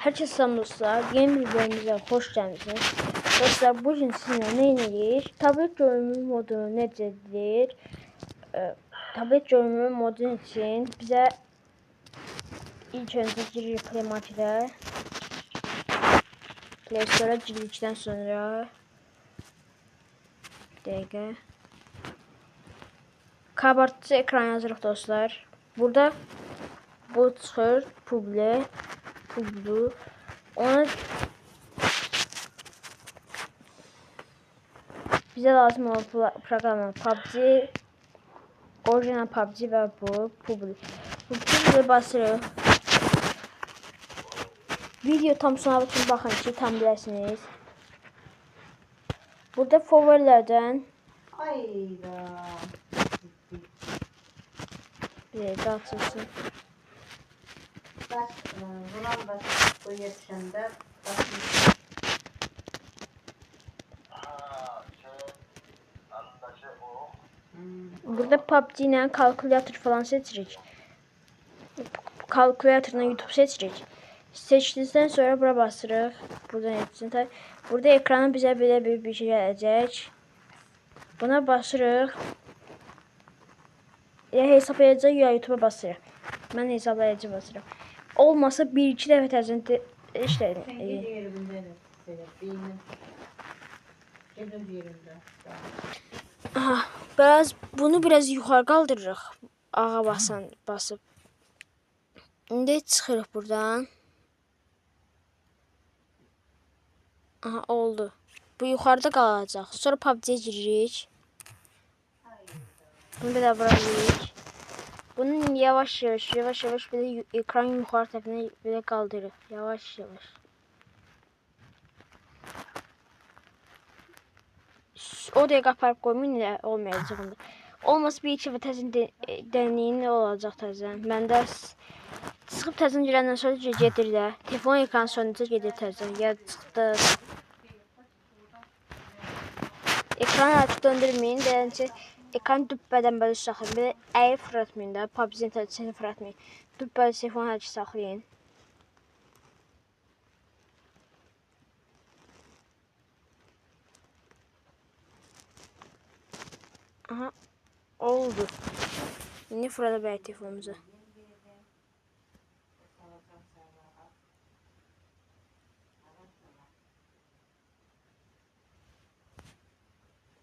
Herkese selam dostlar. Yeni bir bölümümüze hoş geldiniz. Dostlar bugün sizinle ne ineceğiz? Tablet görünümü modu nedir? Ee, tablet görünümü modu için bize ilk önce giriyor Play Market'e. Play Store'a girdikten sonra bir dakika. Kabartıcı ekran yazırıq dostlar. Burada bu çıxır publi publi ona bize lazım olan pro- program PUBG orijinal PUBG ve bu publi. Bu publi basırıq. Video tam sona bakın bakın ki tam biləsiniz. Burada favorilerden Hayda. bir dakika açılsın. Baş, e, vuran baş bu yaşında basmış. Hmm. Burada PUBG ile kalkülatör falan seçecek. Kalkülatörden YouTube seçecek. Seçtikten sonra bura basırıq. Buradan etsin. Tabii Burada ekrana bize belə bir bir şey gələcək. Buna basırıq. Ya hesablayıcı ya YouTube'a basırıq. Mən hesablayıcı basırım. Olmasa 1-2 dəfə təzən de- işte Sen e, aha, biraz bunu biraz yuxarı qaldırırıq. Ağa basan basıb. İndi çıxırıq buradan. Aha oldu. Bu yuxarıda qalacaq. Sonra PUBG-yə giririk. Bunu bir də bırakırıq. Bunu yavaş yavaş yavaş yavaş böyle yu- ekran yukarı tarafına böyle kaldırır. Yavaş yavaş. O da kaparıp koymayın ile olmayacak onda. Olmasa bir iki ve tezin de, e, deneyin olacak tezin. Ben de s- çıkıp tezin girenden sonra gelir de. Telefon ekran sönünce gelir tezin. Ya çıktı. Ekranı açık döndürmeyin. Deyince ekran düppədən belə saxlayın. Belə əyib fırlatmayın da. PUBG-nin təsirini fırlatmayın. Düpbəli telefonu açıq saxlayın. Aha. Oldu. İndi fırlada bəyək telefonumuzu.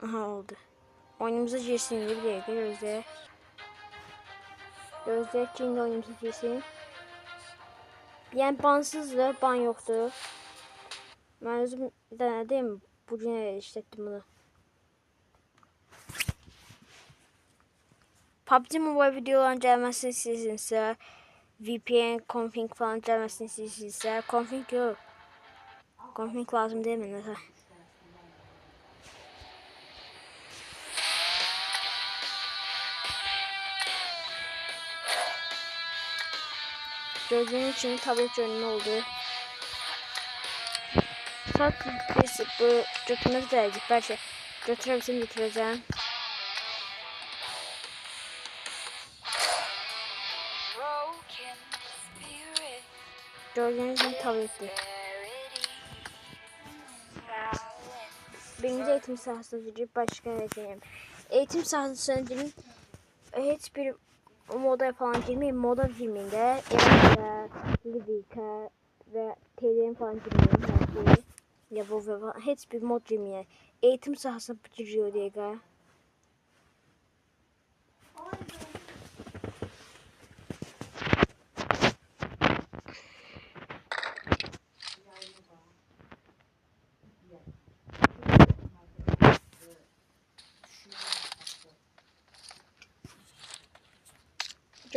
Aha oldu. Oyunumuza girsin bir dakika gözle. Gözle ki indi oyunumuza girsin. Yani bansızdır, ban yoktur. Ben özüm denedim. Bugün işlettim bunu. PUBG Mobile videoların gelmesini istiyorsanız VPN, config falan gelmesini istiyorsanız config yok. Config lazım değil mi? Neyse. Gördüğünüz için tablet önüne oldu. Saat biz bu götürmek dedik. Belki götürebilsem götüreceğim. broken spirit Gördüğünüz gibi tabletti. Birinci eğitim sahasına girip başka edeceğim. Eğitim sahasına girip hiçbir moda falan girmeyin. Moda girmeyin de. Evde, Livika ve TDM falan girmeyin. Belki. Ya bu ve. Hiçbir mod girmeyin. Eğitim sahasına giriyor diye. galiba.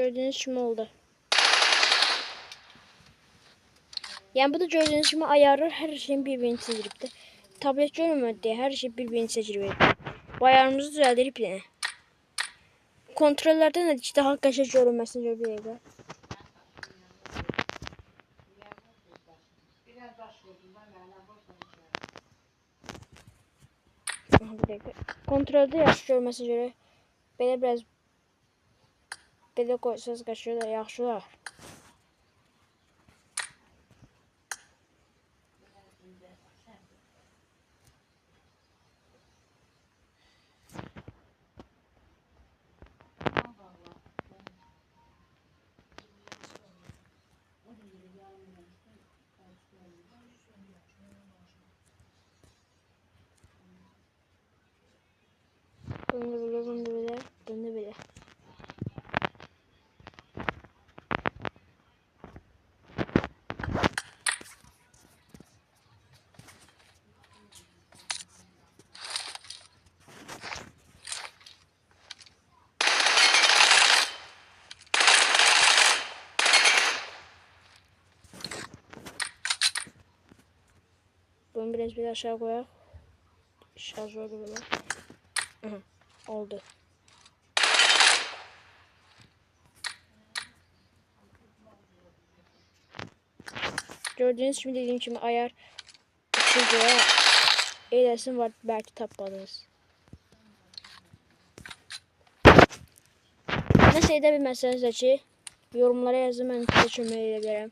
Gördüğünüz gibi oldu. Yani bu da gördüğünüz gibi ayarlar her şeyin birbirini seçirip de. Tablet görmüyor diye her şey birbirini seçirip. Bu ayarımızı düzeldirip yine. Kontrollerden de işte hakikaten görünmesini görüyor. Biraz başvurdum ben yani boş Aha, bir dakika. Kontrolde yaxşı görməsə görə belə biraz belə qoysanız qaşıyor da yaxşı olar. Biraz bir aşağı koyalım. Şarjör böyle. Oldu. Gördüğünüz gibi dediğim gibi ayar açıldı. Eylesin var belki tapmadınız. Nəsə edə bilməsəniz ki, yorumlara yazın, mən sizə kömək edə.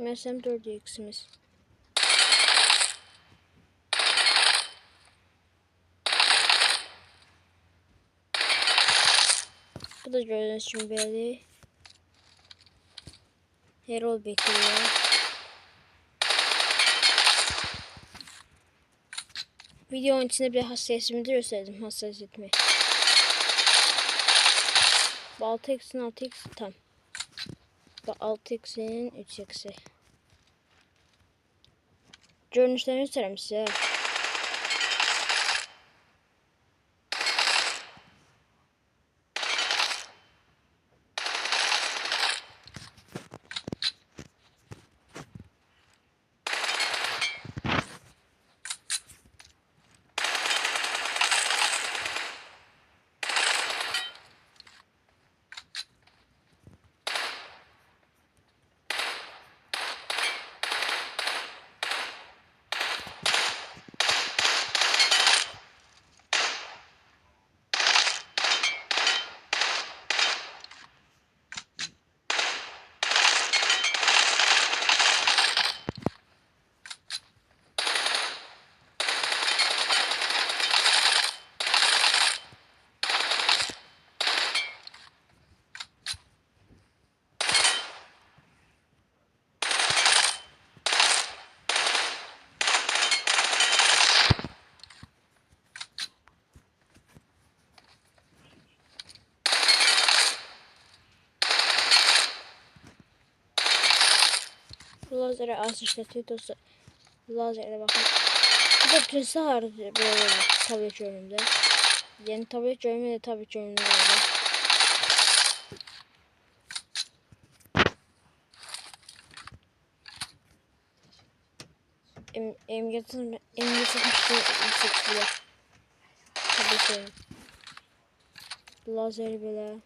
Məsələn 4x'imiz. Bu da gördüğünüz kimi belədir. Herol bekliyor. Videonun içinde bir hassasiyetimi de gösterdim. Hassasiyetimi. Bu 6x'in 6x tam. Bu 6x'in 3x'i. Görünüşlerini göstereyim size. Lazeri az işletiyor dostlar. Lazere bakın. Bu da presi var böyle tablet görünümde. Yeni tablet görünümde de tablet görünümde böyle. Em, emgetin emgetin yüksek bile. Tablet görünüm. Lazer.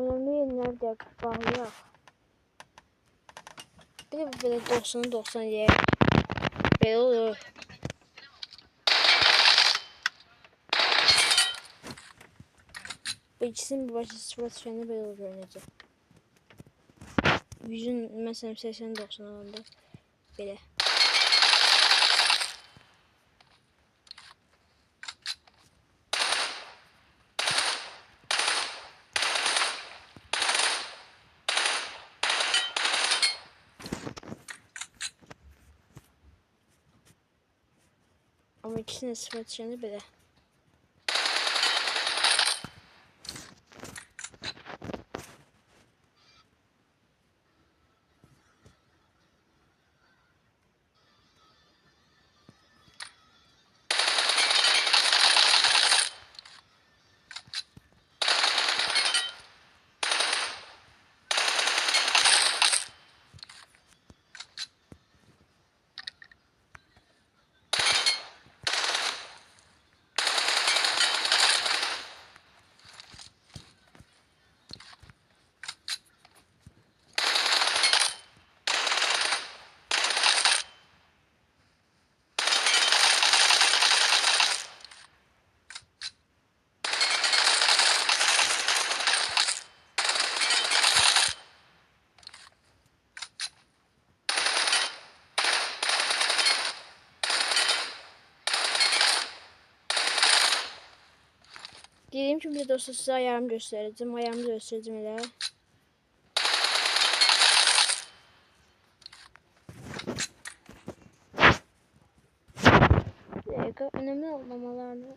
Önemli yerlerde bağlayaq. Bir de belə 90-90 yer. Belə olur. Bu ikisinin bir başa sıfıra düşəndə belə olur görünəcək. Yüzün məsələn 80-90 alanda belə. Ama ikisinin sıfıra düşəndə de dostlar size ayarımı göstereceğim. Ayarımı göstereceğim hele. Bir dakika önemli olmamalarını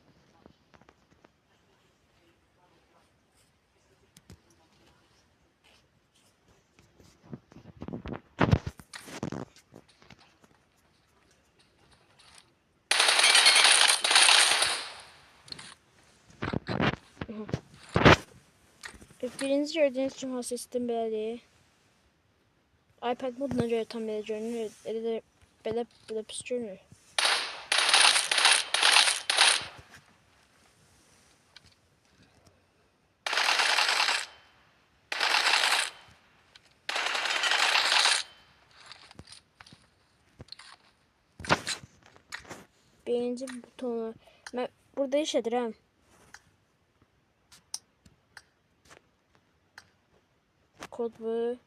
Birinci gördüğünüz için hassasiyetim belə deyil. iPad moduna görə tam belə görünür. Elə də belə belə pis görünür. Birinci butonu. Mən burada işlədirəm. kod bu.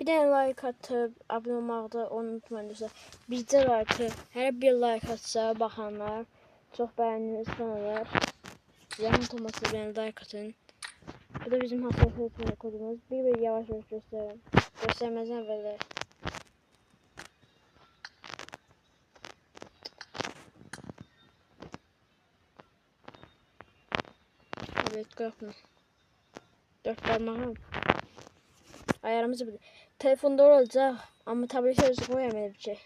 Bir de like atıp abone olmağı da unutmayın dostlar. Bizde like her bir like atsa bakanlar çok beğendiğiniz sanırlar. Yan toması beni like atın. Bu da bizim hassasiyet kodumuz. Bir bir yavaş yavaş gösterelim. Göstermezden böyle. Evet kalkma. Dört parmağım. Ayarımızı bir telefonda olacak ama tablete yazı koyamıyorum bir şey.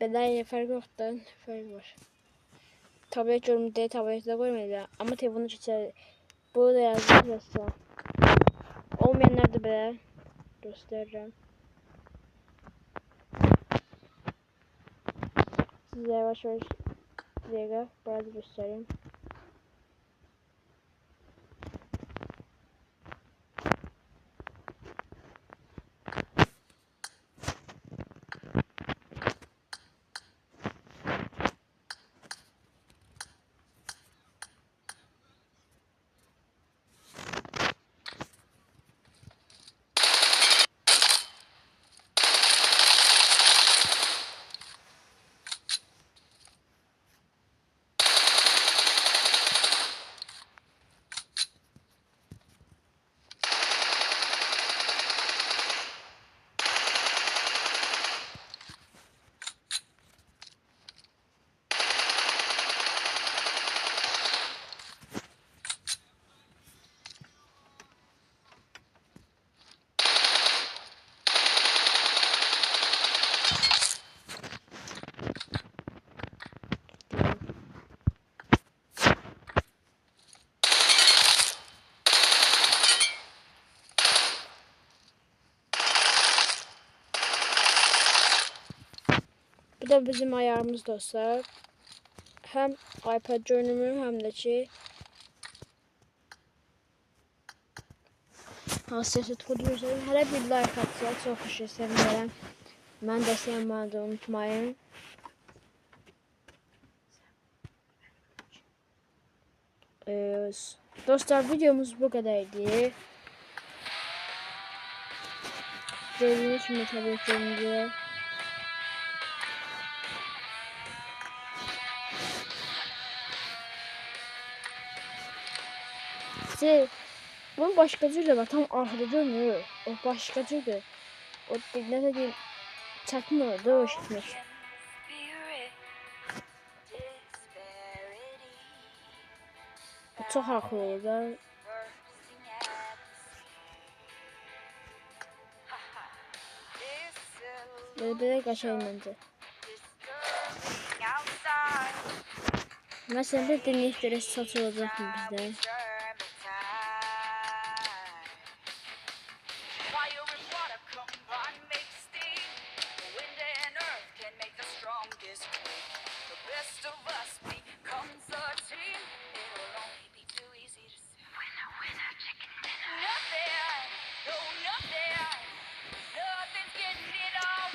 Bedel fark yok da fark var. Tablet yorum diye tablette koymadım ama telefonu çeker. Bu da yazıyor yazsa. Olmayanlar da böyle göstereceğim. Size yavaş yavaş bir dakika burada göstereyim. Da bizim ayarımız dostlar. Hem iPad görünümü hem de ki hassasiyet kodu gösterin. Hele bir like atsa çok hoş sevinirim. Ben de sevmeyi de unutmayın. Ee, dostlar videomuz bu kadardı. Gördüğünüz gibi tabii ki Şey, bunun başkacıyla bak tam arkada dönüyor. O başkacıydı. O ne dediğim çakma dövüşmüş. Bu çok haklı oldu. böyle kaçalım bence. Mesela dinleyip göre satır olacak mı bizde?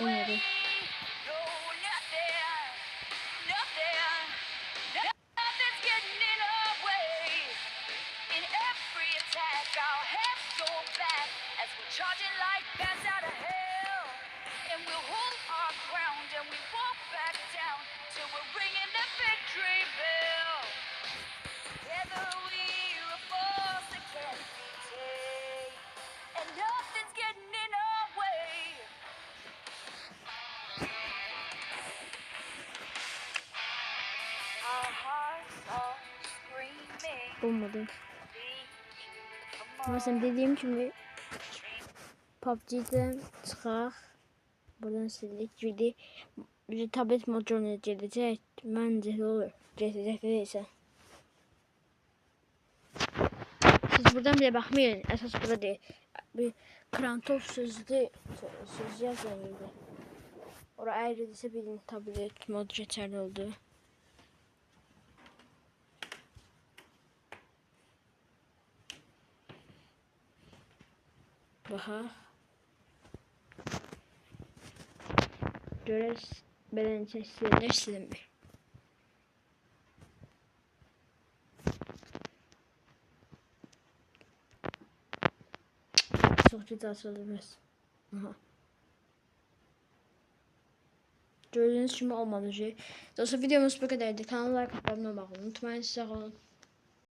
对。Olmadı. Mesela dediğim gibi PUBG'den çıxaq. Buradan sildik. Girdi. Bir tablet moduna gedəcək. Məncə olur. Gedəcək deyilsə. Siz buradan bile bakmayın. Esas burada değil. Bir krantop sözlü söz yazan yerde. Orada ayrıldıysa bilin tablet mod geçerli oldu. Baha. Görürüz. Beden seslenir. Çok güzel söylemez. Aha. Gördüğünüz gibi olmadı şey. Dostlar videomuz bu kadardı. Kanala like atmayı unutmayın. Sağ olun.